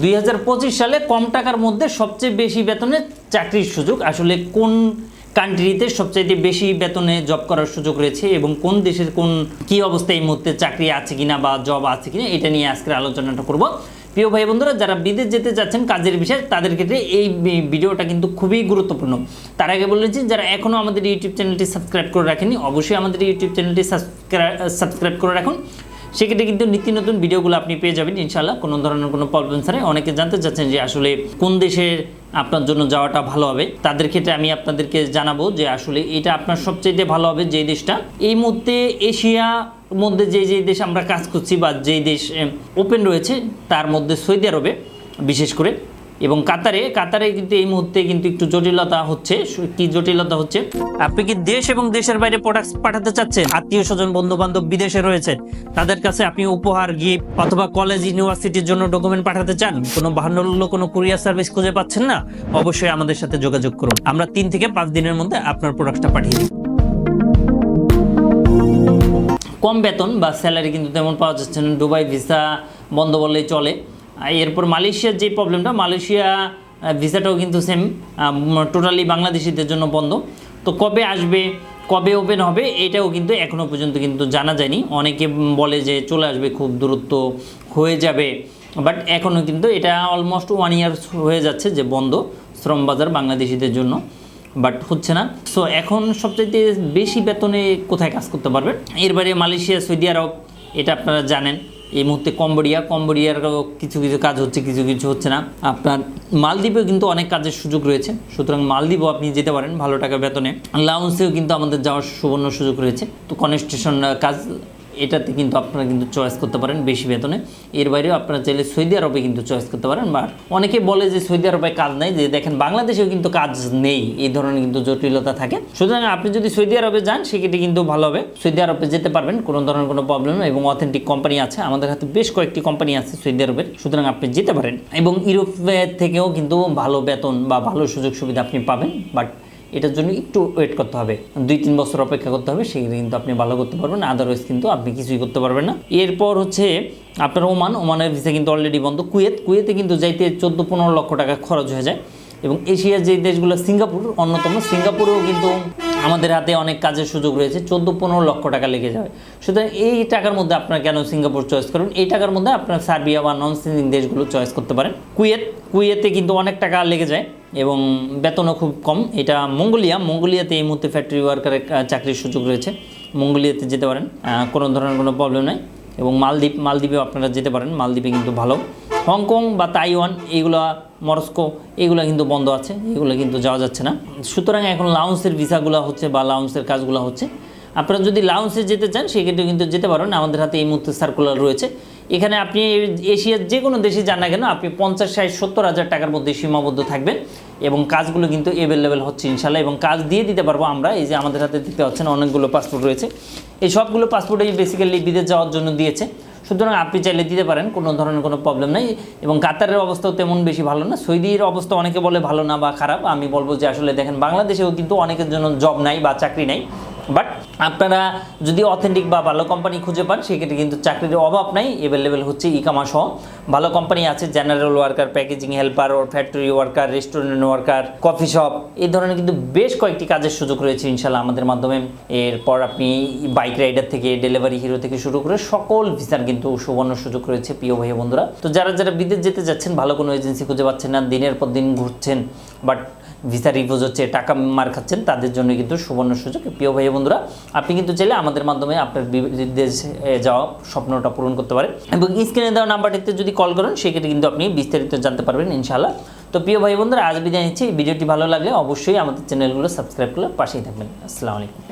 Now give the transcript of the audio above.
দুই হাজার পঁচিশ সালে কম টাকার মধ্যে সবচেয়ে বেশি বেতনে চাকরির সুযোগ, আসলে কোন কান্ট্রিতে সবচাইতে বেশি বেতনে জব করার সুযোগ রয়েছে এবং কোন দেশের কোন, কি অবস্থায় এই মুহূর্তে চাকরি আছে কিনা বা জব আছে কিনা, এটা নিয়ে আজকের আলোচনাটা করব। প্রিয় ভাই বন্ধুরা, যারা বিদেশ যেতে চাচ্ছেন কাজের বিষয়ে, তাদের ক্ষেত্রে এই ভিডিওটা কিন্তু খুবই গুরুত্বপূর্ণ। তার আগে বলেছি যারা এখনও আমাদের ইউটিউব চ্যানেলটি সাবস্ক্রাইব করে রাখেনি অবশ্যই আমাদের ইউটিউব চ্যানেলটি সাবস্ক্রাইব করে রাখুন। সেক্ষেত্রে কিন্তু নিত্য নতুন ভিডিওগুলো আপনি পেয়ে যাবেন ইনশাল্লাহ কোনো ধরনের কোনো প্রবলেম ছাড়াই। অনেকে জানতে চাচ্ছেন যে আসলে কোন দেশের আপনার জন্য যাওয়াটা ভালো হবে। তাদের ক্ষেত্রে আমি আপনাদেরকে জানাব যে আসলে এটা আপনার সবচেয়ে ভালো হবে যে দেশটা। এই মুহূর্তে এশিয়া মধ্যে যে যে দেশ আমরা কাজ করছি বা যেই দেশ ওপেন রয়েছে, তার মধ্যে সৌদি আরবে, বিশেষ করে। এবং কাতারে কাতারে কিন্তু এই মুহূর্তে কিন্তু একটু জটিলতা হচ্ছে। কি জটিলতা হচ্ছে? আপনি কি দেশ এবং দেশের বাইরে প্রোডাক্ট পাঠাতে চাচ্ছেন? আত্মীয় স্বজন বন্ধু বান্ধব বিদেশে রয়েছেন তাদের কাছে আপনি উপহার গিফট অথবা কলেজ ইউনিভার্সিটির জন্য ডকুমেন্ট পাঠাতে চান? কোনো বাহান্ন কোনো কুরিয়ার সার্ভিস খুঁজে পাচ্ছেন না? অবশ্যই আমাদের সাথে যোগাযোগ করুন। আমরা তিন থেকে পাঁচ দিনের মধ্যে আপনার প্রোডাক্টটা পাঠিয়ে দিই। কম বেতন বা স্যালারি কিন্তু তেমন পাওয়া যাচ্ছে না। দুবাই ভিসা বন্ধ বললেই চলে। এরপর মালয়েশিয়ার যে প্রবলেমটা মালয়েশিয়া ভিসাটাও কিন্তু সেম টোটালি বাংলাদেশিদের জন্য বন্ধ। তো কবে আসবে, কবে ওপেন হবে, এটাও কিন্তু এখনও পর্যন্ত কিন্তু জানা যায়নি। অনেকে বলে যে চলে আসবে, খুব দূরত্ব হয়ে যাবে। বাট এখনও কিন্তু এটা অলমোস্ট ওয়ান ইয়ার হয়ে যাচ্ছে যে বন্ধ শ্রম বাজার বাংলাদেশিদের জন্য। বাট হচ্ছে না। সো এখন সবচাইতে বেশি বেতনে কোথায় কাজ করতে পারবেন? এর বাইরে মালয়েশিয়া, সৌদি আরব, এটা আপনারা জানেন। এই মুহূর্তে কম্বোডিয়া, কম্বোডিয়ার কিছু কিছু কাজ হচ্ছে, কিছু কিছু হচ্ছে না। আপনার মালদ্বীপেও কিন্তু অনেক কাজের সুযোগ রয়েছে। সুতরাং মালদ্বীপও আপনি যেতে পারেন ভালো টাকা বেতনে। লাউন্সেও কিন্তু আমাদের যাওয়ার সুবর্ণ সুযোগ রয়েছে। তো কনস্ট্রাকশন কাজ এটাতে কিন্তু আপনারা কিন্তু চয়েস করতে পারেন বেশি বেতনে। এর বাইরেও আপনারা চাইলে সৌদি আরবে কিন্তু চয়েস করতে পারেন। বা অনেকে বলে যে সৌদি আরবে কাজ নেই, যে দেখেন বাংলাদেশেও কিন্তু কাজ নেই, এই ধরনের কিন্তু জটিলতা থাকে। সুতরাং আপনি যদি সৌদি আরবে যান, সেক্ষেত্রে কিন্তু ভালো হবে। সৌদি আরবে যেতে পারবেন, কোনো ধরনের কোনো প্রবলেম এবং অথেন্টিক কোম্পানি আছে। আমাদের হাতে বেশ কয়েকটি কোম্পানি আছে সৌদি আরবের। সুতরাং আপনি যেতে পারেন। এবং ইউরোপের থেকেও কিন্তু ভালো বেতন বা ভালো সুযোগ সুবিধা আপনি পাবেন। বাট এটার জন্য একটু ওয়েট করতে হবে। দুই, তিন বছর অপেক্ষা করতে হবে সেক্ষেত্রে কিন্তু আপনি ভালো করতে পারবেন আদারওয়াইজ কিন্তু আপনি কিছুই করতে পারবেন না। এরপর হচ্ছে, আপনার ওমান, ওমানের ভিসা কিন্তু অলরেডি বন্ধ। কুয়েত, কুয়েতে কিন্তু যাইতে চোদ্দ, পনেরো লক্ষ টাকা খরচ হয়ে যায়। এবং এশিয়ার যে দেশগুলো, সিঙ্গাপুর, অন্যতম সিঙ্গাপুরেও কিন্তু আমাদের হাতে অনেক কাজের সুযোগ রয়েছে, চোদ্দ, পনেরো লক্ষ টাকা লেগে যাবে। সুতরাং এই টাকার মধ্যে আপনারা কেন সিঙ্গাপুর চয়েস করুন এই টাকার মধ্যে আপনার সার্বিয়া বা নন সিঙ্গিং দেশগুলো চয়েস করতে পারেন। কুয়েত, কুয়েতে কিন্তু অনেক টাকা লেগে যায়। এবং বেতনও খুব কম। এটা মঙ্গোলিয়া। মঙ্গোলিয়াতে এই মুহূর্তে ফ্যাক্টরি ওয়ার্কারের চাকরির সুযোগ রয়েছে। মঙ্গোলিয়াতে যেতে পারেন। কোনো ধরনের কোনো প্রবলেম নাই। এবং মালদ্বীপ, মালদ্বীপেও আপনারা যেতে পারেন। মালদ্বীপে কিন্তু ভালো। হংকং বা তাইওয়ান, এইগুলো, মরস্কো এগুলো কিন্তু বন্ধ আছে। এগুলো কিন্তু যাওয়া যাচ্ছে না। সুতরাং এখন লাউন্সের ভিসাগুলো হচ্ছে বা লাউন্সের কাজগুলো হচ্ছে। আপনারা যদি লাউন্সে যেতে চান, সেক্ষেত্রে কিন্তু যেতে পারেন। আমাদের হাতে এই মুহূর্তে সার্কুলার রয়েছে। এখানে আপনি এশিয়ার যে কোনো দেশে যান না কেন, আপনি পঞ্চাশ, ষাট, সত্তর হাজার টাকার মধ্যে সীমাবদ্ধ থাকবেন এবং কাজগুলো কিন্তু অ্যাভেলেবেল হচ্ছে ইনশাল্লাহ এবং কাজ দিয়ে দিতে পারব আমরা। এই যে আমাদের হাতে দিতে পাচ্ছেন অনেকগুলো পাসপোর্ট রয়েছে। এই সবগুলো পাসপোর্টই বেসিক্যালি বিদেশ যাওয়ার জন্য দিয়েছে। সুতরাং আপনি চাইলে দিতে পারেন, কোনো ধরনের কোনো প্রবলেম নেই এবং কাতারের অবস্থাও তেমন বেশি ভালো না। সৌদির অবস্থা অনেকে বলে ভালো না বা খারাপ। আমি বলব যে আসলে দেখেন, বাংলাদেশেও কিন্তু অনেকের জন্য জব নাই বা চাকরি নাই। বাট আপনারা যদি অথেন্টিক বা ভালো কোম্পানি খুঁজে পান, সেক্ষেত্রে কিন্তু চাকরির অভাব নাই অ্যাভেলেবেল হচ্ছে ইকামা সহ। ভালো কোম্পানি আছে general worker packaging helper or factory worker restaurant worker coffee shop এই ধরনের কিন্তু বেশ কয়েকটি কাজের সুযোগ রয়েছে ইনশাল্লাহ আমাদের মাধ্যমে। এরপর আপনি বাইক রাইডার থেকে ডেলিভারি হিরো থেকে শুরু করে সকল ভিসার কিন্তু সুবর্ণ সুযোগ রয়েছে, প্রিয় ভাই বন্ধুরা। তো যারা যারা বিদেশ যেতে যাচ্ছেন, ভালো কোনো এজেন্সি খুঁজে পাচ্ছেন না, দিনের পর দিন ঘুরছেন বাট ভিসা রিভিউজ হচ্ছে, টাকা মার খাচ্ছেন, তাদের জন্য কিন্তু সুবর্ণ সুযোগ। প্রিয় ভাই বন্ধুরা, আপনি কিন্তু চাইলে আমাদের মাধ্যমে আপনার বিদেশে যাওয়া স্বপ্নটা পূরণ করতে পারেন। এবং স্ক্রিনে দেওয়া নাম্বারটিতে যদি কল করেন, সেক্ষেত্রে কিন্তু আপনি বিস্তারিত জানতে পারবেন, ইনশাআল্লাহ। তো প্রিয় ভাই বন্ধুরা, আজ বিদায় নিচ্ছি। ভিডিওটি ভালো লাগলে অবশ্যই আমাদের চ্যানেলগুলো সাবস্ক্রাইব করে পাশেই থাকবেন। আসসালামু আলাইকুম।